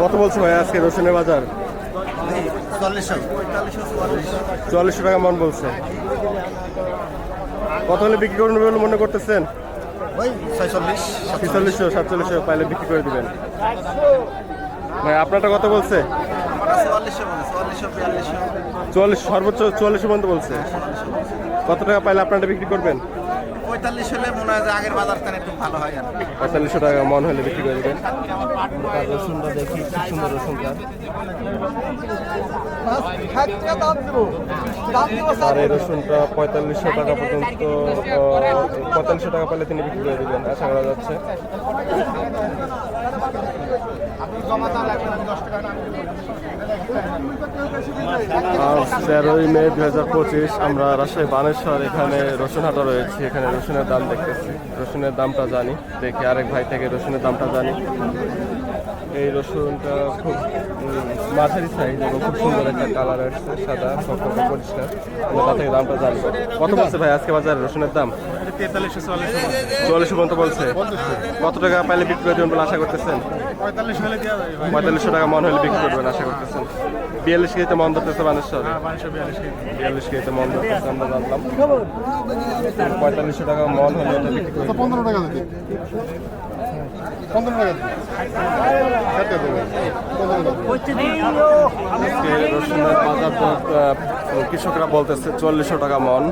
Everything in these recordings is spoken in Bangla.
কত বলছে ভাই আজকে রসুনের বাজার? চুয়াল্লিশশো চুয়াল্লিশশো টাকা মন বলছে। কত হলে বিক্রি করবেন বলে মনে করতেছেন? ছেচল্লিশশো, সাতচল্লিশশো পাইলে বিক্রি করে দিবেন। ভাই, আপনারটা কত বলছে? চুয়াল্লিশশো চুয়াল্লিশশো চুয়াল্লিশ, সর্বোচ্চ চুয়াল্লিশ পর্যন্ত বলছে। কত টাকা পাইলে আপনারটা বিক্রি করবেন? পঁয়তাল্লিশ হলে মনে হয় যে আগের বাজার থেকে একটু ভালো হয় আর পঁয়তাল্লিশশো টাকা মন হলে বিক্রি করে দেবেন। রসুনটা দেখি খুব সুন্দর রসুনটা আর এই রসুনটা পঁয়তাল্লিশশো টাকা পর্যন্ত পঁয়তাল্লিশশো টাকা পেলে তিনি বিক্রি করে দেবেন। আশা করা যাচ্ছে। তেরোই মে দুই হাজার পঁচিশ আমরা রাজশাহী বানেশ্বর এখানে রসুন হাটা রয়েছি। এখানে রসুনের দাম দেখতেছি। রসুনের দামটা জানি। দেখি আরেক ভাই থেকে রসুনের দামটা জানি। এই রসুনটা খুব মাঝারি সাইজ এবং খুব সুন্দর একটা কালার আসছে, সাদা ফকফকে পরিষ্কার। থেকে দামটা জানি। কত বলছে ভাই আজকে বাজারে রসুনের দাম? তেতাল্লিশশো পর্যন্ত বলছে। কত টাকা পাইলে বিক্রি করে দেবেন বলে আশা করতেছেন? পঁয়তাল্লিশশো টাকা মন হলে বিক্রি করবেন আশা করতেছেন। বিয়াল্লিশ কেজিতে মন ধরতেছে বানেশ্বর। বিয়াল্লিশ কেজিতে মন ধরতেছে আমরা জানলাম। পঁয়তাল্লিশশো টাকা মন হলে এটা বিক্রি পনেরো টাকা পনেরো রসুনের বাজার কৃষকরা বলতেছে চল্লিশশো টাকা মন।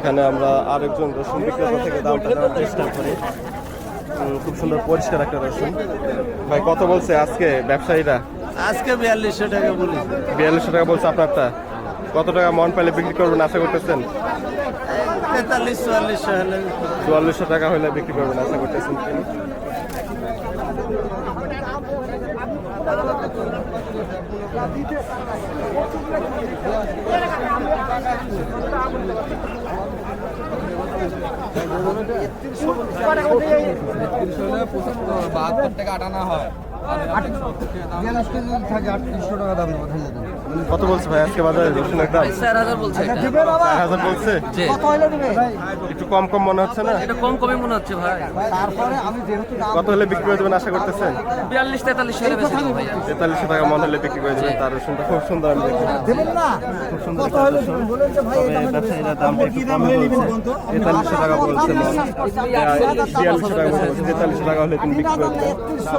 এখানে আমরা আরেকজন রসুন বিক্রেতা থেকে দামটা দেওয়ার চেষ্টা করি। খুব সুন্দর পরিষ্কার একটা রসুন। ভাই কত বলছে আজকে ব্যবসায়ীরা? আজকে বিয়াল্লিশশো টাকা বলি বিয়াল্লিশশো টাকা বলছে আপনারটা। কত টাকা মন পাইলে বিক্রি করবেন আশা করতেছেন? তেতাল্লিশ চুয়াল্লিশশো হলে চুয়াল্লিশশো টাকা হলে বিক্রি করবেন আশা করতেছেন তিনি বাহাত্তর টাকা আটানা হয়। আটত্রিশশো টাকা দাম কত বলছে ভাই? আজকে বাজারে রসুনের দাম? চার হাজার বলছে চার হাজার বলছে? একটু কম কম মনে হচ্ছে না? এটা কম কমই মনে হচ্ছে ভাই। তারপরে আমি যেহেতু কত হলে বিক্রি করে দেবেন আশা করতেছেন? বিয়াল্লিশ তেতাল্লিশ হলে তেতাল্লিশশো টাকা মন হলে বিক্রি করে দেবেন। তার রসুনটা খুব সুন্দর আমি দেবেন না? খুব সুন্দর রসুন। ব্যবসায়ীরা দামটা একটু কমে বলছে তেতাল্লিশশো টাকা বলছে মন বিয়াল্লিশশো টাকা বলছে। তেতাল্লিশশো টাকা হলে তুমি বিক্রি করে দেবেন। একত্রিশশো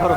ধরো।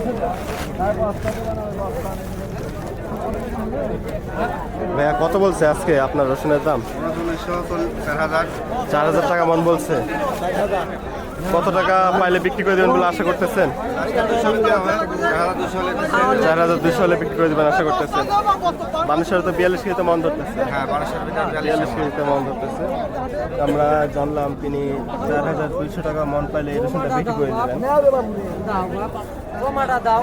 ধরো কত হয়ে যাবে চা গেল এখন ভাইয়া, কত বলছে আজকে আপনার রসুনের দাম? চার হাজার টাকা মন বলছে। কত টাকা পাইলে বিক্রি করে দেবেন বলে আশা করতেছেন? চার হাজার দুশো হলে বিক্রি করে দেবেন আশা করতেছেন। মানুষের তো বিয়াল্লিশ কেজিতে মন ধরতেছে। বিয়াল্লিশ কেজিতে মন ধরতেছে। আমরা জানলাম তিনি চার হাজার দুইশো টাকা মন পাইলে এই রসুনটা বিক্রি করে দেবেন। কমাটা দাও।